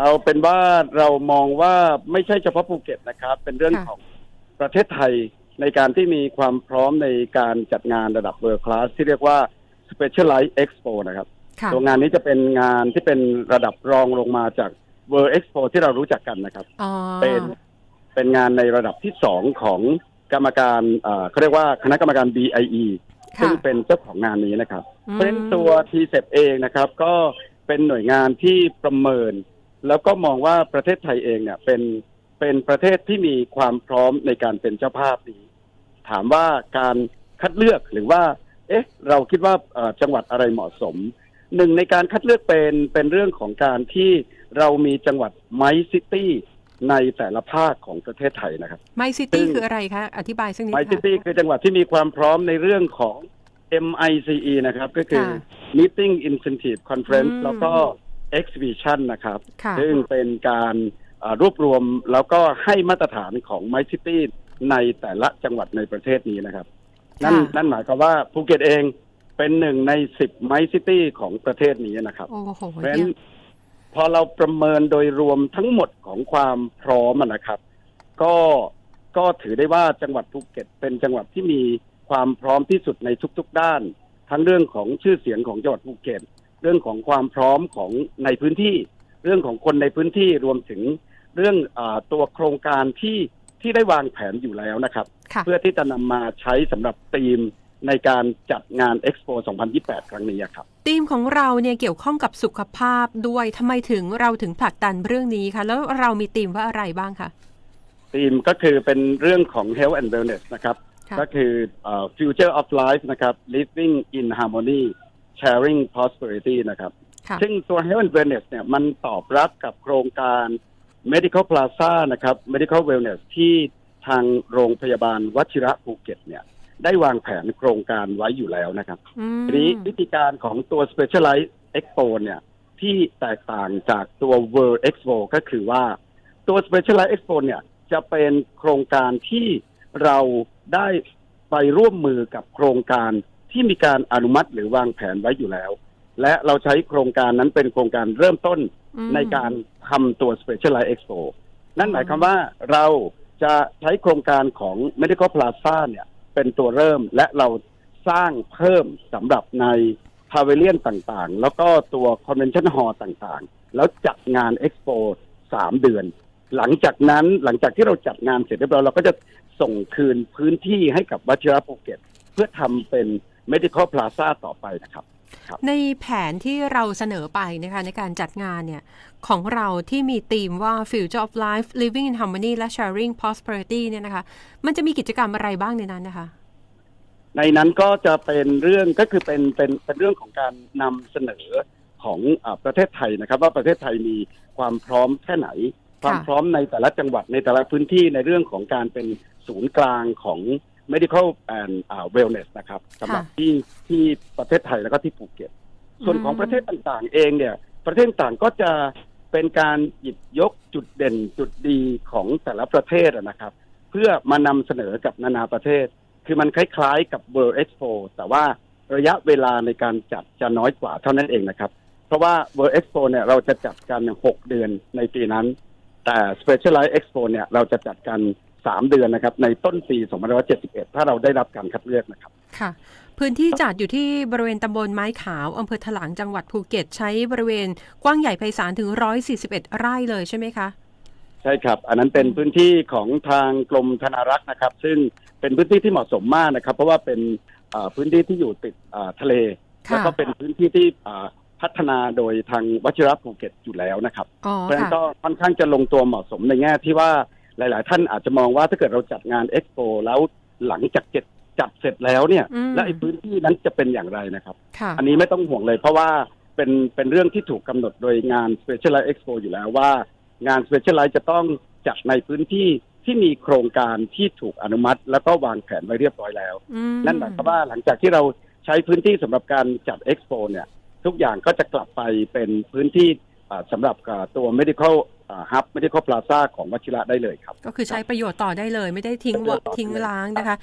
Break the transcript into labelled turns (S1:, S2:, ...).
S1: เอาเป็นว่าเรามองว่าไม่ใช่เฉพาะภูเก็ตนะครับ เป็นเรื่อง
S2: ค่ะ
S1: ของประเทศไทยในการที่มีความพร้อมในการจัดงานระดับ World Class ที่เรียกว่า Specialized Expo นะครับ
S2: ค่ะ
S1: ตัวงานนี้จะเป็นงานที่เป็นระดับรองลงมาจาก World Expo ที่เรารู้จักกันนะครับ
S2: อ๋อ
S1: เป็นเป็นงานในระดับที่สองของกรรมการเอ่อเขาเรียกว่าคณะกรรมการ BIE
S2: ค่ะ
S1: ซึ่งเป็นเจ้าของงานนี้นะครับ
S2: อืม
S1: เพราะฉะนั้นตัว t ีเเองนะครับ ก็เป็นหน่วยงานที่ประเมิน แล้วก็มองว่าประเทศไทยเองเนี่ยเป็นเป็นประเทศที่มีความพร้อมในการเป็นเจ้าภาพนี้ถามว่าการคัดเลือกหรือว่า เอ๊ะ เราคิดว่าเอ่อจังหวัดอะไรเหมาะสมหนึ่งในการคัดเลือกเป็นเป็นเรื่องของการที่เรามีจังหวัดไมซิตี้ในแต่ละภาคของประเทศไทยนะครับ
S2: ไมซิ
S1: ซึ่
S2: ตี้
S1: ง
S2: คืออะไรคะ อธิบายสักนิด
S1: ไมซิ
S2: ค่ะ
S1: ตี้คือจังหวัดที่มีความพร้อมในเรื่องของ MICE นะครับ ก็คือ
S2: ค่ะ
S1: Meeting Incentive Conference
S2: อืม
S1: แล้วก็ Exhibition นะครับ
S2: ค่ะ
S1: ซึ่งเป็นการอ่ารวบรวมแล้วก็ให้มาตรฐานของไมซิตี้ในแต่ละจังหวัดในประเทศนี้นะครับ นั่น
S2: ค่ะ
S1: นั่นหมายความว่าภูเก็ตเองเป็นหนึ่งในสิบไมซิตี้ของประเทศนี้นะครับ
S2: โอ้โห
S1: เพราะฉะนั้
S2: เยี่
S1: น
S2: ยม
S1: พอเราประเมินโดยรวมทั้งหมดของความพร้อมอะนะครับ ก็ก็ถือได้ว่าจังหวัดภูเก็ตเป็นจังหวัดที่มีความพร้อมที่สุดในทุก ๆ ด้าน ทั้งเรื่องของชื่อเสียงของจังหวัดภูเก็ต เรื่องของความพร้อมของในพื้นที่ เรื่องของคนในพื้นที่รวมถึงเรื่องอาตัวโครงการที่ที่ได้วางแผนอยู่แล้วนะครับ
S2: ค่ะ
S1: เพื่อที่จะนำมาใช้สำหรับธีมในการจัดงาน Expo 2028 ครั้งนี้อะครับ
S2: ธีมของเราเนี่ยเกี่ยวข้องกับสุขภาพด้วยทำไมถึงเราถึงผลักดันเรื่องนี้คะแล้วเรามีธีมว่าอะไรบ้างคะ
S1: ธีมก็คือเป็นเรื่องของ health and wellness นะครับ
S2: ค่ะ
S1: ก็คือเอ่อ future of life นะครับ living in harmony sharing prosperity นะครับ
S2: ค่ะ
S1: ซึ่งตัว health and wellness เนี่ยมันตอบรับกับโครงการ medical plaza นะครับ medical wellness ที่ทางโรงพยาบาลวชิระภูเก็ตเนี่ยได้วางแผนโครงการไว้อยู่แล้วนะครับ
S2: อืม
S1: ทีนี้วิธีการของตัว Specialized Expo เนี่ยที่แตกต่างจากตัว World Expo ก็คือว่าตัว Specialized Expo เนี่ยจะเป็นโครงการที่เราได้ไปร่วมมือกับโครงการ ที่มีการอนุมัติหรือวางแผนไว้อยู่แล้ว และเราใช้โครงการนั้นเป็นโครงการเริ่มต้น
S2: อืม
S1: ในการทำตัว Specialized Expo นั่นหมายความว่าเราจะใช้โครงการของ Medical Plaza เนี่ย เป็นตัวเริ่มและเราสร้างเพิ่มสำหรับในพาเวเลียนต่างๆ แล้วก็ตัว Convention Hall ต่างๆ แล้วจัดงาน Expo สามเดือน หลังจากนั้นหลังจากที่เราจัดงานเสร็จเรียบร้อยเราก็จะส่งคืนพื้นที่ให้กับวชิระภูเก็ต เพื่อทำเป็น Medical Plaza ต่อไปนะครับ
S2: ในแผนที่เราเสนอไปนะคะในการจัดงานเนี่ย ของเราที่มีธีมว่า Future of Life Living in Harmony และ Sharing Prosperity เนี่ยนะคะ มันจะมีกิจกรรมอะไรบ้างในนั้นนะคะ
S1: ในนั้นก็จะเป็นเรื่องก็คือเป็นเป็นเป็นเรื่องของการนำเสนอของอาประเทศไทยนะครับ ว่าประเทศไทยมีความพร้อมแค่ไหน ความพร้อมในแต่ละจังหวัดในแต่ละพื้นที่ในเรื่องของการเป็นศูนย์กลางของ medical and อ่า wellness นะครับสำหรับที่ที่ประเทศไทยแล้วก็ที่ภูเก็ต ส่วนของประเทศต่างๆ เองเนี่ย ประเทศต่างๆก็จะเป็นการหยิบยกจุดเด่นจุดดีของแต่ละประเทศอะนะครับ เพื่อมานำเสนอกับนานาประเทศ คือมันคล้ายๆกับ World Expo แต่ว่าระยะเวลาในการจัดจะน้อยกว่าเท่านั้นเองนะครับ เพราะว่า World Expo เนี่ยเราจะจัดกัน 6 เดือนในปีนั้น แต่ Specialized Expo เนี่ยเราจะจัดกัน 3เดือนนะครับ ในต้นปี2571ถ้าเราได้รับการคัดเลือกนะครับ
S2: ค่ะ พื้นที่จัดอยู่ที่บริเวณตำบลไม้ขาวอำเภอถลางจังหวัดภูเก็ต ใช้บริเวณกว้างใหญ่ไพศาลถึง141ไร่เลยใช่ไหมคะ
S1: ใช่ครับ อันนั้นเป็นพื้นที่ของทางกรมธนารักษ์นะครับ ซึ่งเป็นพื้นที่ที่เหมาะสมมากนะครับ เพราะว่าเป็นเอ่อพื้นที่ที่อยู่ติดเอ่อทะเล
S2: ค่ะ
S1: แล้วก็เป็นพื้นที่ที่เอ่อพัฒนาโดยทางวชิระภูเก็ตอยู่แล้วนะครับ
S2: อ๋อ
S1: เพราะฉะนั้น
S2: ค่ะ
S1: ก็ค่อนข้างจะลงตัวเหมาะสมในแง่ที่ว่า หลาย ๆ ท่านอาจจะมองว่าถ้าเกิดเราจัดงานเอ็กโปแล้วหลังจากจัดจัดเสร็จแล้วเนี่ย
S2: อืม
S1: และไอ้พื้นที่นั้นจะเป็นอย่างไรนะครับ
S2: ค่ะ
S1: อันนี้ไม่ต้องห่วงเลยเพราะว่าเป็นเป็นเรื่องที่ถูกกำหนดโดยงาน Specialized Expo อยู่แล้วว่า งาน Specialized จะต้องจัดในพื้นที่ที่มีโครงการที่ถูกอนุมัติ แล้วก็วางแผนไว้เรียบร้อยแล้ว
S2: อืม
S1: นั่นหมายความว่าหลังจากที่เราใช้พื้นที่สำหรับการจัด Expo เนี่ย ทุกอย่างก็จะกลับไปเป็นพื้นที่อ่าสำหรับอ่าตัว medical อ่า hub medical plaza ของวชิระได้เลยครับ
S2: ก็คือใช้ประโยชน์ต่อได้เลย ไม่ได้ทิ้ง
S1: ประโยชน์ต่อ
S2: ทิ้ง
S1: ได้เลย
S2: ล้างนะคะ